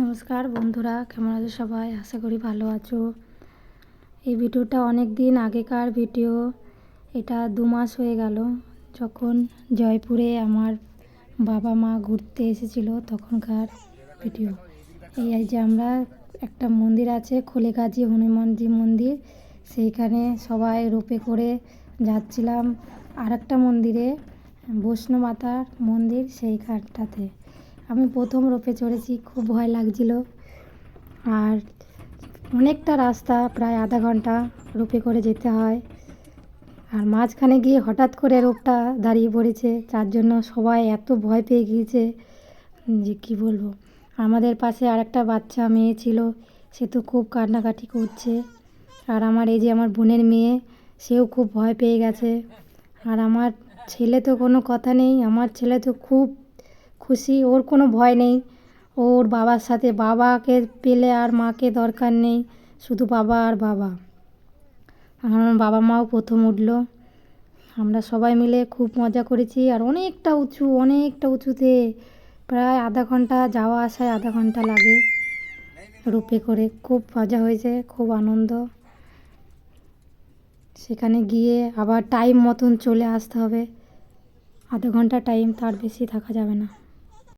নমস্কার বন্ধুরা, কেমন আছো সবাই? আশা করি ভালো আছো। এই ভিডিওটা অনেক দিন আগেকার ভিডিও। এটা দু মাস হয়ে গেল। যখন জয়পুরে আমার বাবা মা ঘুরতে এসেছিল তখনকার ভিডিও। এই যে আমরা একটা মন্দির আছে, খোলেগাজি হনুমানজি মন্দির। সেইখানে সবাই রোপে করে যাচ্ছিলাম আর একটা মন্দিরে বৈষ্ণো মাতার মন্দির সেইখানটাতে। আমি প্রথম রোপে চড়েছি, খুব ভয় লাগছিল। আর অনেকটা রাস্তা, প্রায় আধা ঘণ্টা রোপে করে যেতে হয়। আর মাঝখানে গিয়ে হঠাৎ করে রোপটা দাঁড়িয়ে পড়েছে। যার জন্য সবাই এত ভয় পেয়ে গিয়েছে যে কী বলব। আমাদের পাশে আর একটা বাচ্চা মেয়ে ছিল, সে তো খুব কান্নাকাটি করছে। আর আমার এই যে আমার বোনের মেয়ে, সেও খুব ভয় পেয়ে গেছে। আর আমার ছেলে তো কোনো কথা নেই, আমার ছেলে তো খুব খুশি, ওর কোনো ভয় নেই। ওর বাবার সাথে বাবাকে পেলে আর মাকে দরকার নেই, শুধু বাবা আর বাবা। আমার বাবা মাও প্রথম উঠল। আমরা সবাই মিলে খুব মজা করেছি আর অনেকটা উঁচু, অনেকটা উঁচুতে প্রায় আধা ঘণ্টা যাওয়া আসায় আধা ঘণ্টা লাগে রূপে করে। খুব মজা হয়েছে, খুব আনন্দ। সেখানে গিয়ে আবার টাইম মতন চলে আসতে হবে। আধা ঘণ্টা টাইম তার বেশি থাকা যাবে না।